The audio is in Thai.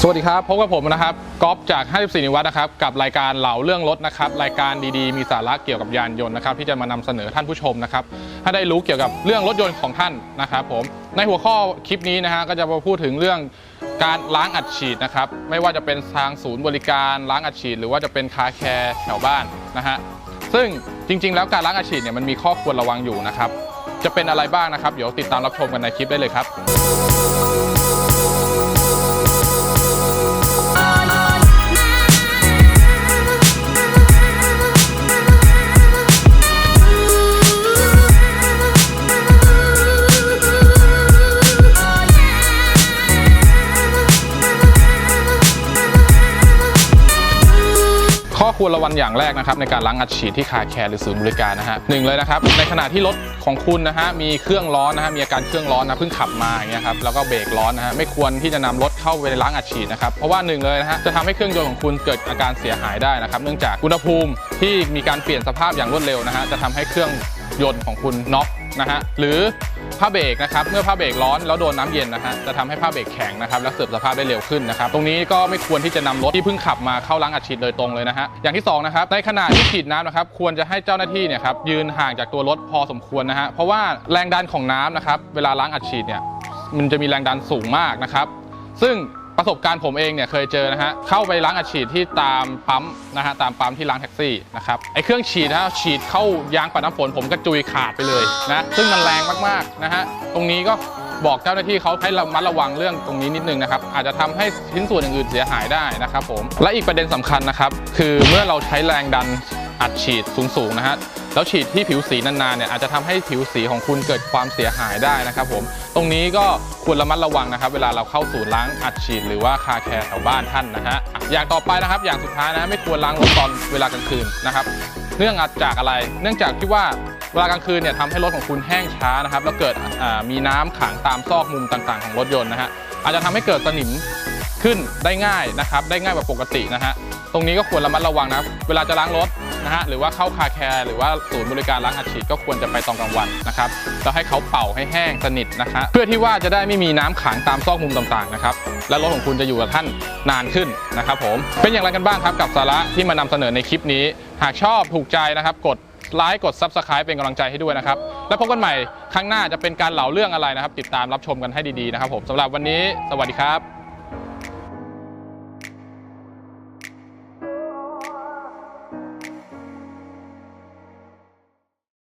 สวัสดีครับพบกับผมนะครับก๊อฟจาก 54 นิวัฒน์นะครับ กับรายการเหล่าเรื่องรถนะครับ รายการดีๆ มีสาระเกี่ยวกับยานยนต์นะครับ ที่จะมานำเสนอท่านผู้ชมนะครับถ้าได้รู้เกี่ยวกับเรื่องรถยนต์ของท่านนะครับผม ในหัวข้อคลิปนี้นะฮะก็จะมาพูดถึงเรื่องการล้างอัดฉีดนะครับ ไม่ว่าจะเป็นทางศูนย์บริการล้างอัดฉีด หรือว่าจะเป็นคาแคร์แถวบ้านนะฮะ ซึ่งจริง ๆ แล้วการล้างอัดฉีดเนี่ยมันมีข้อควรระวังอยู่นะครับ จะเป็นอะไรบ้างนะครับ เดี๋ยวติดตามรับชมกันในคลิปได้เลยครับ ข้อควรระวังอย่างแรกนะครับในการล้างอัดฉีดที่คาแคร์หรือศูนย์บริการนะฮะหนึ่งเลยนะครับในขณะที่รถของคุณนะฮะมีเครื่องร้อนนะฮะมีอาการเครื่องร้อนนะเพิ่งขับมาอย่างเงี้ยครับแล้วก็เบรกร้อนนะฮะไม่ควรที่จะนำรถเข้าไปล้างอัดฉีดนะครับเพราะว่าหนึ่งเลยนะฮะจะทำให้เครื่องยนต์ของคุณเกิดอาการเสียหายได้นะครับ เนื่องจากอุณหภูมิที่มีการเปลี่ยนสภาพอย่างรวดเร็วนะฮะจะทำให้เครื่อง ยนต์ของคุณน็อกนะฮะหรือผ้าเบรกนะครับเมื่อผ้าเบรกร้อนแล้วโดนน้ำเย็นนะฮะจะทำให้ผ้าเบรกแข็งนะครับและเสื่อมสภาพได้เร็วขึ้นนะครับตรงนี้ก็ไม่ควรที่จะนำรถที่เพิ่งขับมาเข้าล้างอัดฉีดโดยตรงเลยนะฮะอย่างที่สองนะครับในขณะที่ฉีดน้ำนะครับควรจะให้เจ้าหน้าที่เนี่ยครับยืนห่างจากตัวรถพอสมควรนะฮะเพราะว่าแรงดันของน้ำนะครับเวลาล้างอัดฉีดเนี่ยมันจะมีแรงดันสูงมากนะครับซึ่ง ประสบการณ์ผมเองเนี่ยเคยเจอนะฮะเข้าไปล้างอัดฉีดที่ตามปั๊มนะฮะตามปั๊มที่ล้างแท็กซี่นะครับไอเครื่องฉีดนะฮะฉีดเข้ายางปัดน้ำฝนผมกระจุยขาดไปเลยนะซึ่งมันแรงมากๆนะฮะตรงนี้ก็บอกเจ้าหน้าที่เขาให้ระมัดระวังเรื่องตรงนี้นิดนึงนะครับอาจจะทำให้ชิ้นส่วนอื่นๆเสียหายได้นะครับผมและอีกประเด็นสำคัญนะครับคือเมื่อเราใช้แรงดันอัดฉีดสูงๆนะฮะ แล้วฉีดที่ผิวสีนานๆเนี่ยอาจจะทำให้ผิวสีของคุณเกิดความเสียหายได้นะครับผม ตรงนี้ก็ควรระมัดระวังนะครับ เวลาเราเข้าสู่ล้างอัดฉีดหรือว่าคาแคร์แถวบ้านท่านนะฮะ อย่างต่อไปนะครับ อย่างสุดท้ายนะไม่ควรล้างรถตอนเวลากลางคืนนะครับเนื่องจากอะไร เนื่องจากที่ว่าเวลากลางคืนเนี่ยทำให้รถของคุณแห้งช้านะครับแล้วเกิดมีน้ำขังตามซอกมุมต่างๆ ของรถยนต์นะฮะอาจจะทำให้เกิดสนิมขึ้นได้ง่ายนะครับ ได้ง่ายกว่าปกตินะฮะตรงนี้ก็ควรระมัดระวังนะเวลาจะล้างรถ นะฮะหรือว่าเข้าคาแคร์หรือว่าศูนย์บริการล้างอัดฉีดก็ควรจะไปตอนกลางวันนะครับแล้วให้เขาเป่าให้แห้งสนิทนะฮะเพื่อที่ว่าจะได้ไม่มีน้ำขังตามซอกมุมต่างๆนะครับและรถของคุณจะอยู่กับท่านนานขึ้นนะครับผมเป็นอย่างไรกันบ้างครับกับสาระที่มานำเสนอในคลิปนี้ หากชอบถูกใจนะครับกดไลค์กด Subscribe เป็นกำลังใจให้ด้วยนะครับ แล้วพบกันใหม่ครั้งหน้าจะเป็นการเล่าเรื่องอะไรนะครับ ติดตามรับชมกันให้ดีๆนะครับผมสำหรับวันนี้ สวัสดีครับ